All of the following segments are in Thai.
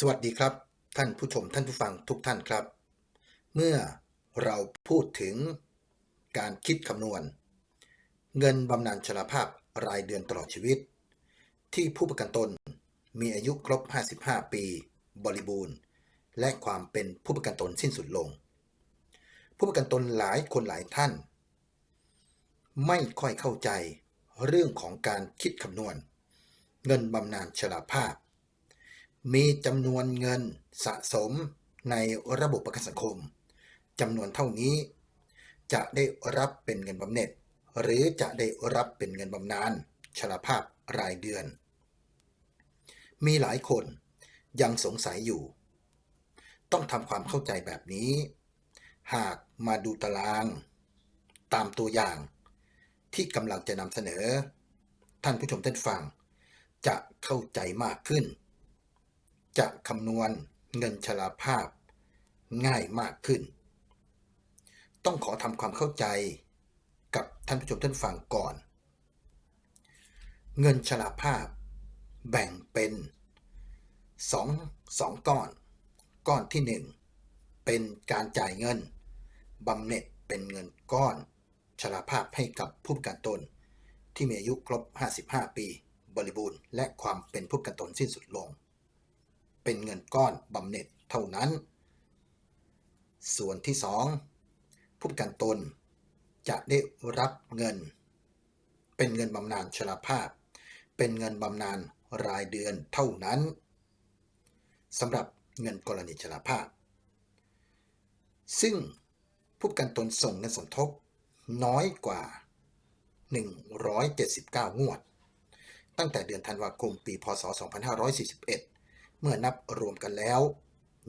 สวัสดีครับ ท่านผู้ชมท่านผู้ฟังทุกท่านครับ เมื่อเราพูดถึงการคิดคำนวณ เงินบำนาญชราภาพรายเดือนตลอดชีวิต ที่ผู้ประกันตนมีอายุครบ 55 ปี บริบูรณ์ และความเป็นผู้ประกันตนสิ้นสุดลง ผู้ประกันตนหลายคนหลายท่าน ไม่ค่อยเข้าใจเรื่องของการคิดคำนวณ เงินบำนาญชราภาพ มีจำนวนเงินสะสมในระบบประกันสังคมจำนวนเท่านี้ จะได้รับเป็นเงินบำเหน็จ หรือจะได้รับเป็นเงินบำนาญชราภาพรายเดือน มีหลายคนยังสงสัยอยู่ ต้องทำความเข้าใจแบบนี้ หากมาดูตาราง ตามตัวอย่าง ที่กำลังจะนำเสนอ ท่านผู้ชมท่านฟัง จะเข้าใจมากขึ้น จะคำนวณเงินชราภาพง่ายมากขึ้น ต้องขอทำความเข้าใจกับท่านผู้ชมท่านฟังก่อน เงินชราภาพแบ่งเป็นสองสองก้อน ก้อนที่หนึ่งเป็นการจ่ายเงินบำเหน็จเป็นเงินก้อนชราภาพให้กับผู้ประกันตน ที่มีอายุครบ 55 ปี บริบูรณ์ และความเป็นผู้ประกันตนสิ้นสุดลง เป็นเงินก้อนบำเหน็จเท่านั้น ส่วนที่ 2 ผู้ประกันตนจะได้รับเงิน เป็นเงินบำนาญชราภาพ เป็นเงินบำนาญรายเดือนเท่านั้นสำหรับเงินกรณีชราภาพ ซึ่งผู้ประกันตนส่งเงินสมทบน้อยกว่า 179 งวด ตั้งแต่เดือนธันวาคม ปี พศ 2541 เมื่อนับรวมกันแล้ว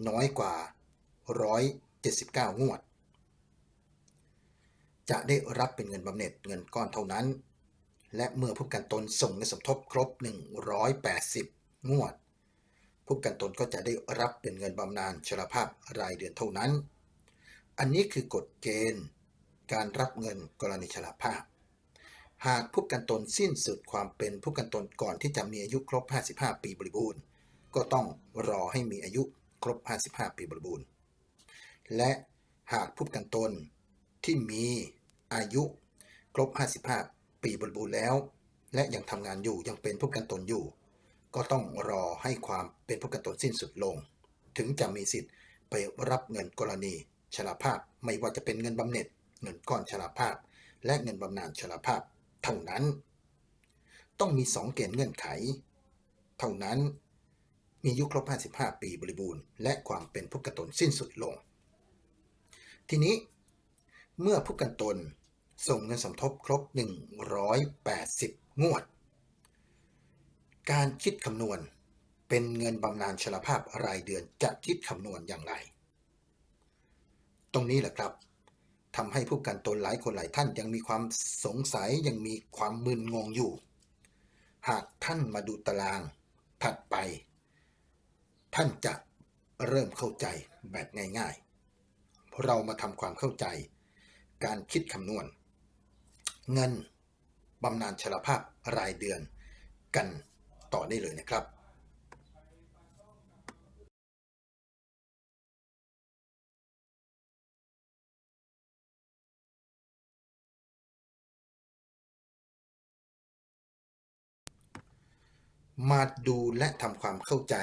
น้อยกว่า 179 งวด จะได้รับเป็นเงินบำเหน็จเงินก้อนเท่านั้น และเมื่อผู้กันตนส่งเงินสมทบครบ 180 งวด ผู้กันตนก็จะได้รับเป็นเงินบำนาญชราภาพรายเดือนเท่านั้น อันนี้คือกฎเกณฑ์การรับเงินกรณีชราภาพ หากผู้กันตนสิ้นสุดความเป็นผู้กันตนก่อนที่จะมีอายุครบ 55 ปีบริบูรณ์ ก็ต้องรอให้มีอายุครบ 55 ปีบริบูรณ์ และหากผู้ประกันตนที่มีอายุครบ 55 ปีบริบูรณ์แล้ว และยังทำงานอยู่ยังเป็นผู้ประกันตนอยู่ ก็ต้องรอให้ความเป็นผู้ประกันตนสิ้นสุดลง ถึงจะมีสิทธิ์ไปรับเงินกรณีชราภาพไม่ว่าจะเป็นเงินบำเหน็จเงินก้อนชราภาพ และเงินบำนาญชราภาพ เท่านั้น ต้องมี 2 เกณฑ์เงื่อนไข เท่านั้น มีอายุครบ 55 ปีบริบูรณ์ และความเป็นผู้กันตนสิ้นสุดลง ทีนี้เมื่อผู้กันตนส่งเงินสมทบครบ 180 งวด การคิดคำนวณเป็นเงินบำนาญชราภาพรายเดือนจะคิดคำนวณอย่างไร ตรงนี้แหละครับทำให้ผู้กันตนหลายคนหลายท่านยังมีความสงสัยยังมีความมึนงงอยู่ หากท่านมาดูตารางถัดไป ท่านจะเริ่มเข้าใจแบบง่ายๆ เรามาทำความเข้าใจ การคิดคำนวณ เงินบำนาญชราภาพรายเดือนกันต่อได้เลยนะครับมาดูและทำความเข้าใจ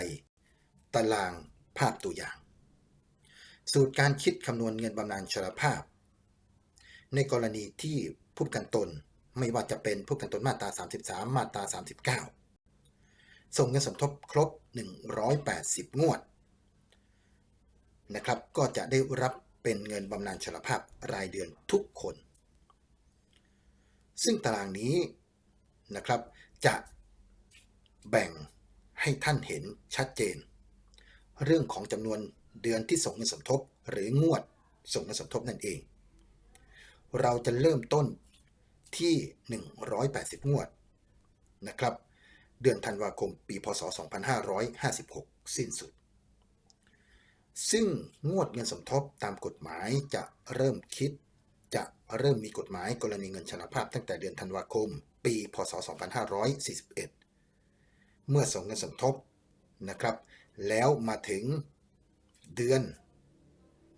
ตารางภาพตัวอย่าง สูตรการคิดคำนวณเงินบำนาญชราภาพ ในกรณีที่ผู้กันตนไม่ว่าจะเป็นผู้กันตนมาตรา 33 มาตรา 39 ส่งเงินสมทบครบ 180 งวดนะครับ ก็จะได้รับเป็นเงินบำนาญชราภาพรายเดือนทุกคน ซึ่งตารางนี้นะครับจะแบ่งให้ท่านเห็นชัดเจน เรื่องของจำนวนเดือนที่ส่งเงินสมทบ หรืองวดส่งเงินสมทบนั่นเอง เราจะเริ่มต้นที่ 180 งวดนะครับ เดือนธันวาคมปีพศ 2556 สิ้นสุด ซึ่งงวดเงินสมทบตามกฎหมายจะเริ่มคิด จะเริ่มมีกฎหมายกรณีเงินชราภาพตั้งแต่เดือนธันวาคม ปีพศ 2541 เมื่อส่งเงินสมทบนะครับ แล้วมาถึงเดือน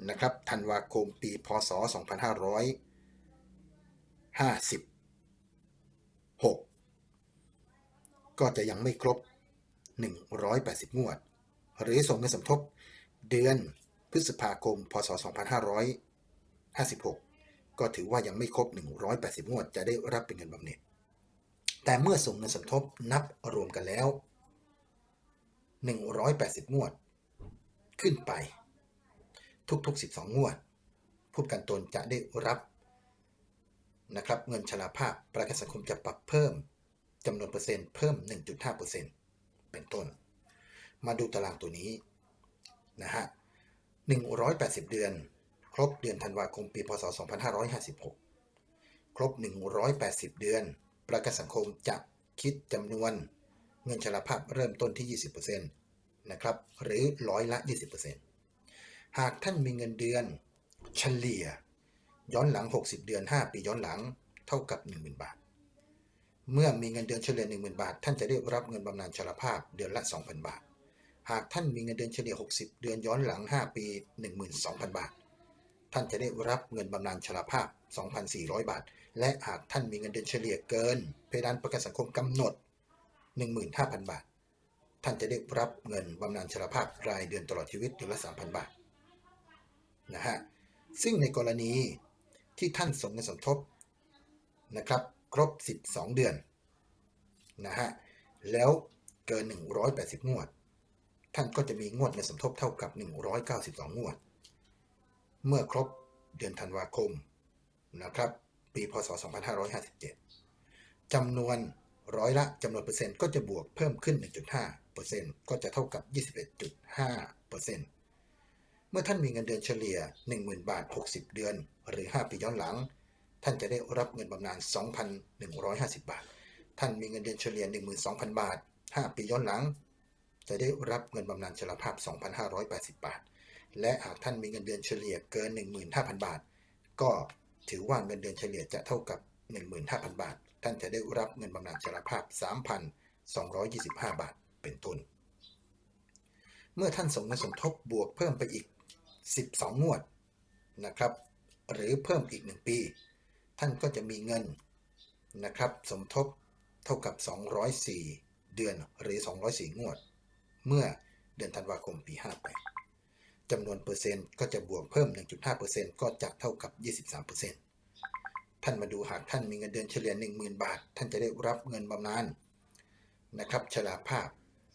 นะครับธันวาคมปีพศ 2556 ก็จะยังไม่ครบ 180 งวด หรือส่งเงินสมทบเดือนพฤษภาคม พศ 2556 ก็ถือว่ายังไม่ครบ 180 งวด จะได้รับเป็นเงินบำเหน็จ แต่เมื่อส่งเงินสมทบนับรวมกันแล้ว 180 งวด ขึ้นไป ทุก ๆ 12 งวด ผู้ประกันตนจะได้รับนะครับเงินชราภาพประกันสังคมจะปรับเพิ่มจำนวนเปอร์เซ็นต์เพิ่ม 1.5%เป็นต้น มาดูตารางตัวนี้นะฮะ180 เดือน ครบเดือนธันวาคมปีพศ 2556 ครบ 180 เดือน ประกันสังคมจะคิดจำนวน เงินชราภาพเริ่มต้นที่ 20%นะครับหรือร้อยละ 20%หากท่านมีเงินเดือนเฉลี่ย ย้อนหลัง 60 เดือน 5 ปีย้อนหลังเท่ากับ 10,000 บาท เมื่อมีเงินเดือนเฉลี่ย 10,000 บาท ท่านจะได้รับเงินบำนาญชราภาพเดือนละ 2,000 บาท หากท่านมีเงินเดือนเฉลี่ย 60 เดือนย้อนหลัง 5 ปี 12,000 บาท ท่านจะได้รับเงินบำนาญชราภาพ 2,400 บาท และหากท่านมีเงินเดือนเฉลี่ยเกิน เพดานประกันสังคมกำหนด 15,000 บาท ท่านจะได้รับเงินบำนาญชราภาพรายเดือนตลอดชีวิตเดือนละ 3,000 บาทนะฮะซึ่งในกรณีที่ท่านส่งเงินสมทบนะครับครบ 12 เดือนนะฮะแล้วเกิน 180 งวด ท่านก็จะมีงวดเงินสมทบเท่ากับ 192 งวด เมื่อครบเดือนธันวาคมนะครับปีพศ 2557จำนวน ร้อยละจำนวนเปอร์เซ็นต์ก็จะบวกเพิ่มขึ้น 1.5เปอร์เซ็นต์ก็จะเท่ากับ 21.5เปอร์เซ็นต์เมื่อท่านมีเงินเดือนเฉลี่ย 10,000 บาท 60 เดือน หรือ 5 ปีย้อนหลัง ท่านจะได้รับเงินบำนาญ 2,150 บาท ท่านมีเงินเดือนเฉลี่ย 12,000 บาท 5 ปีย้อนหลัง จะได้รับเงินบำนาญชราภาพ 2,580 บาท และหากท่านมีเงินเดือนเฉลี่ยเกิน 15,000 บาท ก็ถือว่าเงินเดือนเฉลี่ยจะเท่ากับ 15,000 บาท ท่านจะได้รับเงินบำนาญชราภาพ 3,225 บาทเป็นต้น เมื่อท่านส่งเงินสมทบบวกเพิ่มไปอีก 12 งวดนะครับ หรือเพิ่มอีก 1 ปี ท่านก็จะมีเงินนะครับสมทบเท่ากับ 204 เดือนหรือ 204 งวด เมื่อเดือนธันวาคมปี 58จำนวนเปอร์เซ็นต์ก็จะบวกเพิ่ม 1.5%ก็จะเท่ากับ 23% ท่านมาดูหากท่านมีเงินเดือนเฉลี่ย 10,000 บาท ท่านจะได้รับเงินบำนาญนะครับชราภาพ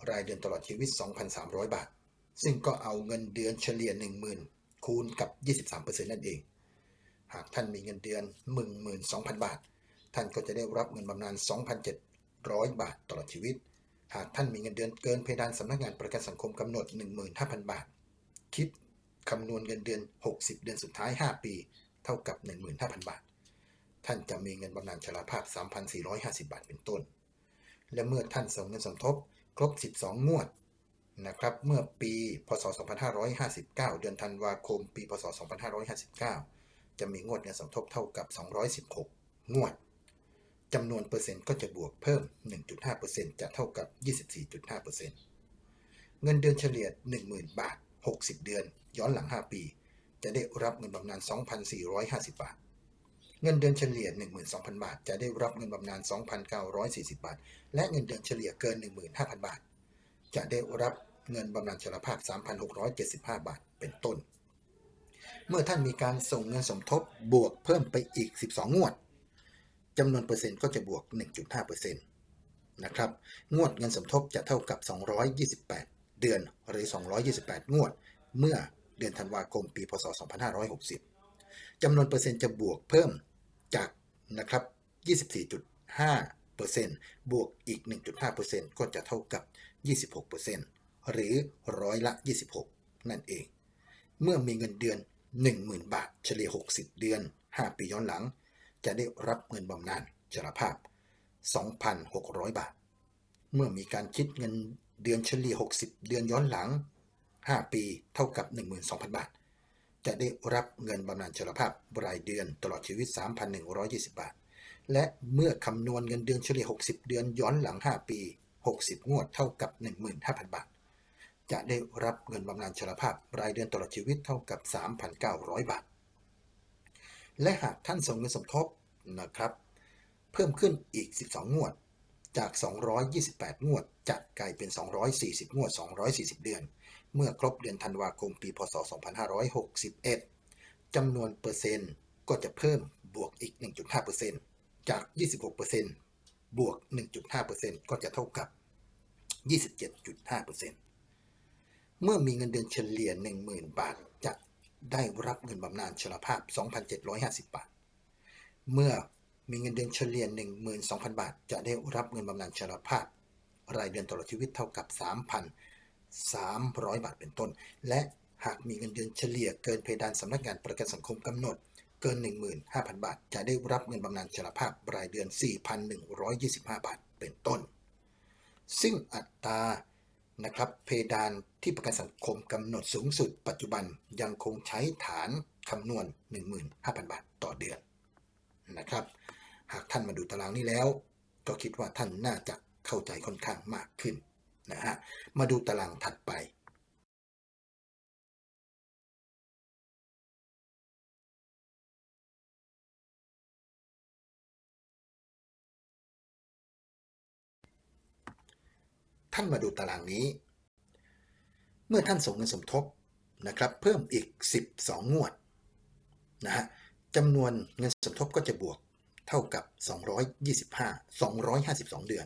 รายเดือนตลอดชีวิต 2,300 บาท ซึ่งก็เอาเงินเดือนเฉลี่ย 10,000 คูณกับ 23%นั่นเอง หากท่านมีเงินเดือน 12,000 บาท ท่านก็จะได้รับเงินบำนาญ 2,700 บาทตลอดชีวิต หากท่านมีเงินเดือนเกินเพดานสำนักงานประกันสังคมกำหนด 15,000 บาท คิดคำนวณเงินเดือน 60 เดือนสุดท้าย 5 ปี เท่ากับ 15,000 บาท ท่านจะมีเงินบำนาญชราภาพ 3,450 บาทเป็นต้น และเมื่อท่านส่งเงินสมทบครบ 12 งวดนะครับ เมื่อปี พศ 2559 เดือนธันวาคม ปี พศ 2559 จะมีงวดเงินสมทบเท่ากับ 216 งวดจำนวนเปอร์เซ็นต์ก็จะบวกเพิ่ม 1.5%จะเท่ากับ 24.5%เงินเดือนเฉลี่ย10,000 บาท 60 เดือน ย้อนหลัง 5 ปี จะได้รับเงินบำนาญ2,450 บาท เงินเดือนเฉลี่ย 12,000 บาท จะได้รับเงินบำนาญ 2,940 บาท และเงินเดือนเฉลี่ยเกิน 15,000 บาท จะได้รับเงินบำนาญชราภาพ 3,675 บาท เป็นต้น เมื่อท่านมีการส่งเงินสมทบบวกเพิ่มไปอีก 12 งวดจำนวนเปอร์เซ็นต์ก็จะบวก 1.5%นะครับ งวดเงินสมทบจะเท่ากับ 228 เดือนหรือ 228 งวด เมื่อเดือนธันวาคมปี พศ 2560จำนวนเปอร์เซ็นต์จะบวกเพิ่ม จากนะครับ 24.5%บวกอีก 1.5%ก็จะเท่ากับ 26%หรือร้อยละ 26 นั่นเอง เมื่อมีเงินเดือน 10,000 บาท เฉลี่ย 60 เดือน 5 ปีย้อนหลัง จะได้รับเงินบำนาญชราภาพ 2,600 บาท เมื่อมีการคิดเงินเดือนเฉลี่ย 60 เดือนย้อนหลัง 5 ปีเท่ากับ 12,000 บาท จะได้รับเงินบำนาญชราภาพรายเดือนตลอดชีวิต 3,120 บาท และเมื่อคำนวณเงินเดือนเฉลี่ย 60 เดือนย้อนหลัง 5 ปี 60 งวดเท่ากับ 15,000 บาท จะได้รับเงินบำนาญชราภาพรายเดือนตลอดชีวิตเท่ากับ 3,900 บาท และหากท่านส่งเงินสมทบนะครับ เพิ่มขึ้นอีก 12 งวด จาก 228 งวดจะกลายเป็น 240 งวด 240 เดือน เมื่อครบเดือนธันวาคมปี พศ 2561 จำนวนเปอร์เซ็นต์ก็จะเพิ่มบวกอีก 1.5%จาก 26%บวก 1.5%ก็จะเท่ากับ 27.5%เมื่อมีเงินเดือนเฉลี่ย 10,000 บาท จะได้รับเงินบำนาญชราภาพ 2,750 บาท เมื่อมีเงินเดือนเฉลี่ย 12,000 บาท จะได้รับเงินบำนาญชราภาพ รายเดือนตลอดชีวิตเท่ากับ 300 บาทเป็นต้น และหากมีเงินเดือนเฉลี่ยเกินเพดานสำนักงานประกันสังคมกำหนดเกิน 15,000 บาท จะได้รับเงินบำนาญชราภาพรายเดือน 4,125 บาทเป็นต้น ซึ่งอัตรานะครับเพดานที่ประกันสังคมกำหนดสูงสุด ปัจจุบันยังคงใช้ฐานคำนวณ 15,000 บาทต่อเดือนนะครับ หากท่านมาดูตารางนี้แล้ว ก็คิดว่าท่านน่าจะเข้าใจค่อนข้างมากขึ้น นะฮะมาดูตารางถัดไปท่านมาดูตารางนี้ เมื่อท่านส่งเงินสมทบนะครับเพิ่มอีก 12 งวดนะฮะจำนวนเงินสมทบก็จะบวกเท่ากับ 225 252 เดือน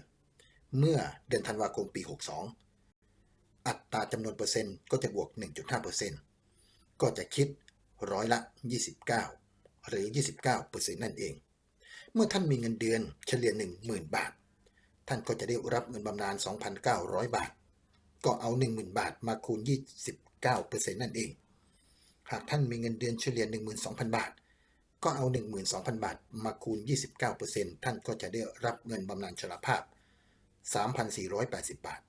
เมื่อเดือนธันวาคมปี 62 อัตราจำนวนเปอร์เซ็นต์ก็จะบวก 1.5%ก็จะคิดร้อยละ 29 หรือ 29%นั่นเอง เมื่อท่านมีเงินเดือนเฉลี่ย 10,000 บาท ท่านก็จะได้รับเงินบำนาญ 2,900 บาท ก็เอา 10,000 บาทมาคูณ 29%นั่นเอง หากท่านมีเงินเดือนเฉลี่ย 12,000 บาทก็เอา 12,000 บาท มาคูณ 29%ท่านก็จะได้รับเงินบำนาญชราภาพ 3,480 บาท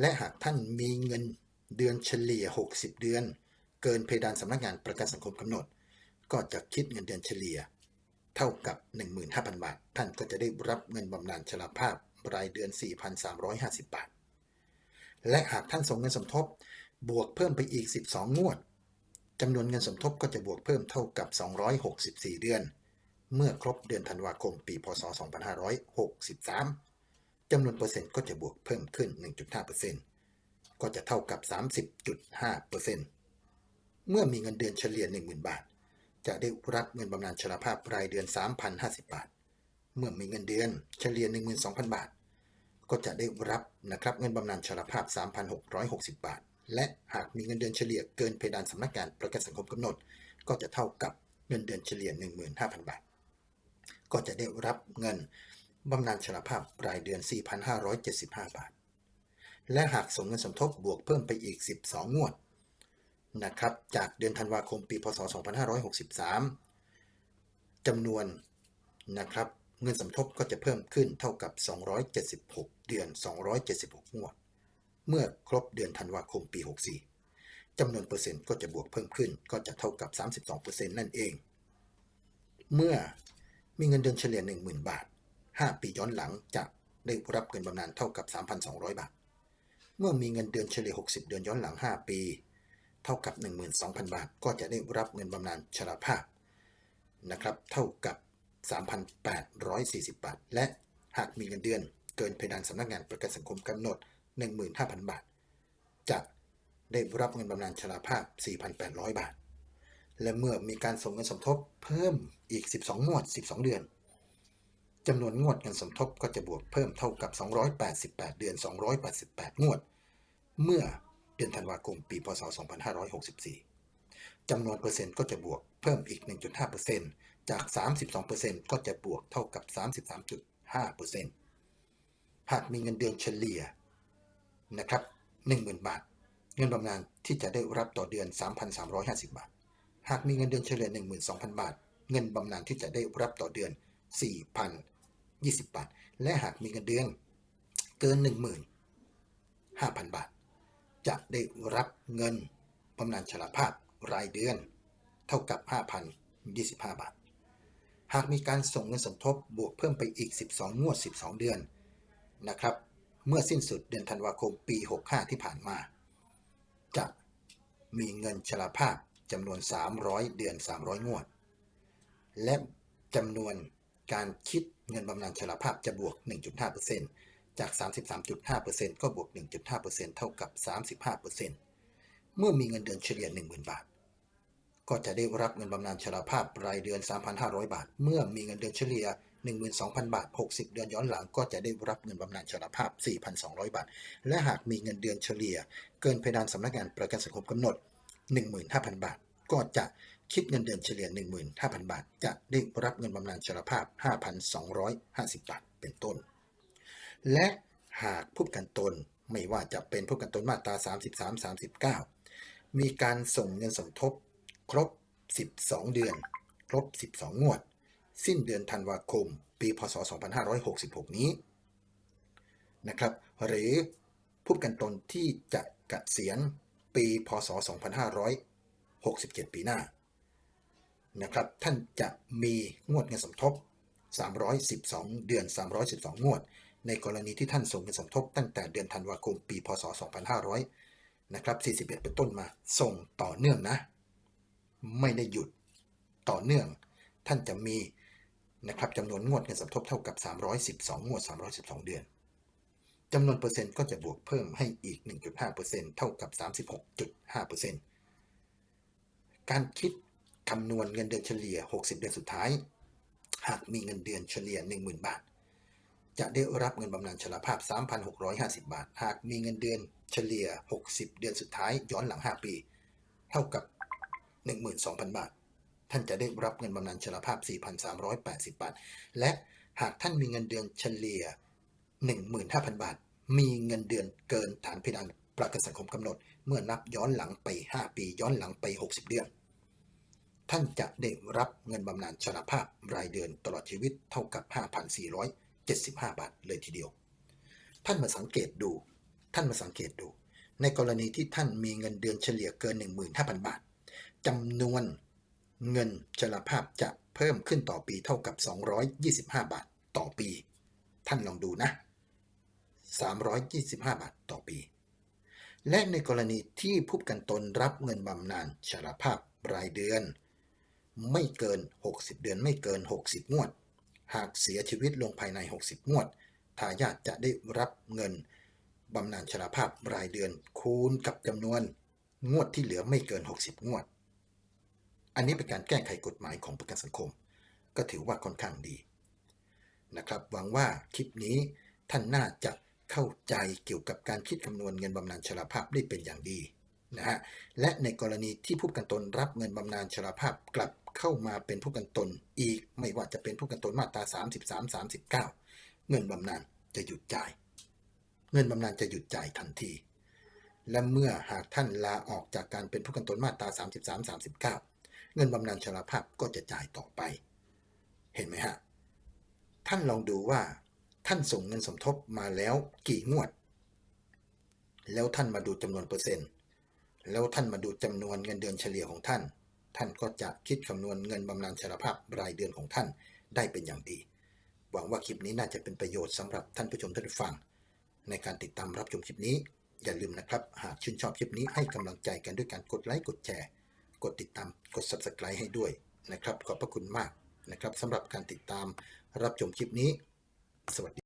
และหากท่านมีเงินเดือนเฉลี่ย 60 เดือน เกินเพดานสำนักงานประกันสังคมกำหนด ก็จะคิดเงินเดือนเฉลี่ย เท่ากับ 15,000 บาท ท่านก็จะได้รับเงินบำนาญชราภาพรายเดือน 4,350 บาท และหากท่านส่งเงินสมทบบวกเพิ่มไปอีก 12 งวดจำนวนเงินสมทบก็จะบวกเพิ่มเท่ากับ 264 เดือน เมื่อครบเดือนธันวาคมปี พศ 2563 จำนวนเปอร์เซ็นต์ก็จะบวกเพิ่มขึ้น 1.5%ก็จะเท่ากับ 30.5%เมื่อมีเงินเดือนเฉลี่ย 10,000 บาท จะได้รับเงินบำนาญชราภาพรายเดือน 3,050 บาท เมื่อมีเงินเดือนเฉลี่ย 12,000 บาท ก็จะได้รับนะครับเงินบำนาญชราภาพ 3,660 บาท และหากมีเงินเดือนเฉลี่ยเกินเพดานสำนักงานประกันสังคมกำหนด ก็จะเท่ากับเงินเดือนเฉลี่ย 15,000 บาท ก็จะได้รับเงิน บำนาญชราภาพรายเดือน 4,575 บาท และหากส่งเงินสมทบบวกเพิ่มไปอีก 12 งวดนะครับจากเดือนธันวาคมปีพศ 2563จำนวนนะครับเงินสมทบก็จะเพิ่มขึ้นเท่ากับ 276 เดือน 276 งวด เมื่อครบเดือนธันวาคมปี 64จำนวนเปอร์เซ็นต์ก็จะบวกเพิ่มขึ้นก็จะเท่ากับ 32%นั่นเอง เมื่อมีเงินเดือนเฉลี่ย 10,000 บาท 5 ปีย้อนหลังจะได้รับเงินบำนาญเท่ากับ 3,200 บาท เมื่อมีเงินเดือนเฉลี่ย 60 เดือนย้อนหลัง 5 ปี เท่ากับ 12,000 บาท ก็จะได้รับเงินบำนาญชราภาพนะครับ เท่ากับ 3,840 บาท และหากมีเงินเดือนเกินเพดานสำนักงานประกันสังคมกำหนด 15,000 บาท จะได้รับเงินบำนาญชราภาพ 4,800 บาท และเมื่อมีการส่งเงินสมทบเพิ่มอีก 12 งวด 12 เดือน จำนวนงวดเงินสมทบก็จะบวกเพิ่มเท่ากับ 288 เดือน 288 งวด เมื่อเดือนธันวาคมปี พศ 2564 จำนวนเปอร์เซ็นต์ก็จะบวกเพิ่มอีก 1.5%จาก 32%ก็จะบวกเท่ากับ 33.5%หากมีเงินเดือนเฉลี่ยนะครับ10,000 บาท เงินบำนาญที่จะได้รับต่อเดือน 3,350 บาท หากมีเงินเดือนเฉลี่ย12,000 บาท เงินบำนาญที่จะได้รับต่อเดือน 4,020 บาท และหากมีเงินเดือนเกิน 15,000 บาท จะได้รับเงินบำนาญชราภาพรายเดือน เท่ากับ 5,025 บาท หากมีการส่งเงินสมทบบวกเพิ่มไปอีก 12 งวด 12 เดือนนะครับ เมื่อสิ้นสุดเดือนธันวาคมปี 65 ที่ผ่านมา จะมีเงินชราภาพจำนวน 300 เดือน 300 งวด และจำนวน การคิดเงินบำนาญชราภาพจะบวก 1.5%จาก 33.5%ก็บวก 1.5%เท่ากับ 35%เมื่อมีเงินเดือนเฉลี่ย 10,000 บาท ก็จะได้รับเงินบำนาญชราภาพรายเดือน 3,500 บาท เมื่อมีเงินเดือนเฉลี่ย 12,000 บาท 60 เดือนย้อนหลังก็จะได้รับเงินบำนาญชราภาพ 4,200 บาท และหากมีเงินเดือนเฉลี่ย เกินเพดานสำนักงานประกันสังคมกำหนด 15,000 บาท ก็จะ คิดเงินเดือนเฉลี่ย 15,000 บาท จะได้รับเงินบำนาญชราภาพ 5,250 บาท เป็นต้น และหากผู้กันตนไม่ว่าจะเป็นผู้กันตนมาตรา 33 39 มีการส่งเงินสมทบ ครบ 12 เดือน ครบ 12 งวด สิ้นเดือนธันวาคม ปี พศ 2566 นี้นะครับหรือผู้กันตนที่จะเกษียณปี พศ 2567 ปีหน้า นะครับ ท่านจะมีงวดเงินสมทบ 312 เดือน 312 งวด ในกรณีที่ท่านส่งเงินสมทบ ตั้งแต่เดือนธันวาคมปี พศ 2500 นะครับ 41 เป็นต้นมา ส่งต่อเนื่องนะ ไม่ได้หยุดต่อเนื่อง ท่านจะมีนะครับจำนวนงวดเงินสมทบเท่ากับ 312 งวด 312 เดือนจำนวนเปอร์เซ็นต์ก็จะบวกเพิ่มให้อีก 1.5%เท่ากับ 36.5%การคิด คำนวณเงินเดือนเฉลี่ย 60 เดือนสุดท้าย หากมีเงินเดือนเฉลี่ย 10,000 บาท จะได้รับเงินบำนาญชราภาพ 3,650 บาท หากมีเงินเดือนเฉลี่ย 60 เดือนสุดท้ายย้อนหลัง 5 ปี เท่ากับ 12,000 บาท ท่านจะได้รับเงินบำนาญชราภาพ 4,380 บาท และหากท่านมีเงินเดือนเฉลี่ย 15,000 บาท มีเงินเดือนเกินฐานเพดานประกันสังคมกำหนด เมื่อนับย้อนหลังไป 5 ปี ย้อนหลังไป 60 เดือน ท่านจะได้รับเงินบำนาญชราภาพรายเดือนตลอดชีวิตเท่ากับ 5,475 บาทเลยทีเดียว ท่านมาสังเกตดู ท่านมาสังเกตดู ในกรณีที่ท่านมีเงินเดือนเฉลี่ยเกิน 15,000 บาทจำนวนเงินชราภาพจะเพิ่มขึ้นต่อปีเท่ากับ 225 บาทต่อปี ท่านลองดูนะ 325 บาทต่อปี และในกรณีที่ผู้กันตนรับเงินบำนาญชราภาพรายเดือน ไม่เกิน 60 เดือนไม่เกิน 60 งวด หากเสียชีวิตลงภายใน 60 งวด ทายาทจะได้รับเงินบำนาญชราภาพรายเดือนคูณกับจำนวน งวดที่เหลือไม่เกิน 60 งวด อันนี้เป็นการแก้ไขกฎหมายของประกันสังคม ก็ถือว่าค่อนข้างดีนะครับหวังว่าคลิปนี้ท่านน่าจะเข้าใจเกี่ยวกับการคิดคำนวณเงินบำนาญชราภาพได้เป็นอย่างดีนะฮะและในกรณีที่ผู้ประกันตนรับเงินบำนาญชราภาพกลับ เข้ามาเป็นผู้กันตนอีกไม่ว่าจะเป็นผู้กันตนมาตรา 33 39 เงินบำนาญจะหยุดจ่าย เงินบำนาญจะหยุดจ่ายทันที และเมื่อหากท่านลาออกจากการเป็นผู้กันตนมาตรา 33 39 เงินบำนาญชราภาพก็จะจ่ายต่อไป เห็นไหมฮะ ท่านลองดูว่าท่านส่งเงินสมทบมาแล้วกี่งวด แล้วท่านมาดูจำนวนเปอร์เซ็นต์ แล้วท่านมาดูจำนวนเงินเดือนเฉลี่ยของท่าน ท่านก็จะคิดคำนวณเงินบำนาญชราภาพรายเดือนของท่านได้เป็นอย่างดี หวังว่าคลิปนี้น่าจะเป็นประโยชน์สำหรับท่านผู้ชมท่านผู้ฟัง ในการติดตามรับชมคลิปนี้ อย่าลืมนะครับ หากชื่นชอบคลิปนี้ให้กำลังใจกันด้วยการกดไลค์กดแชร์ กดติดตามกด subscribe ให้ด้วยนะครับ ขอบพระคุณมากนะครับสำหรับการติดตามรับชมคลิปนี้ สวัสดี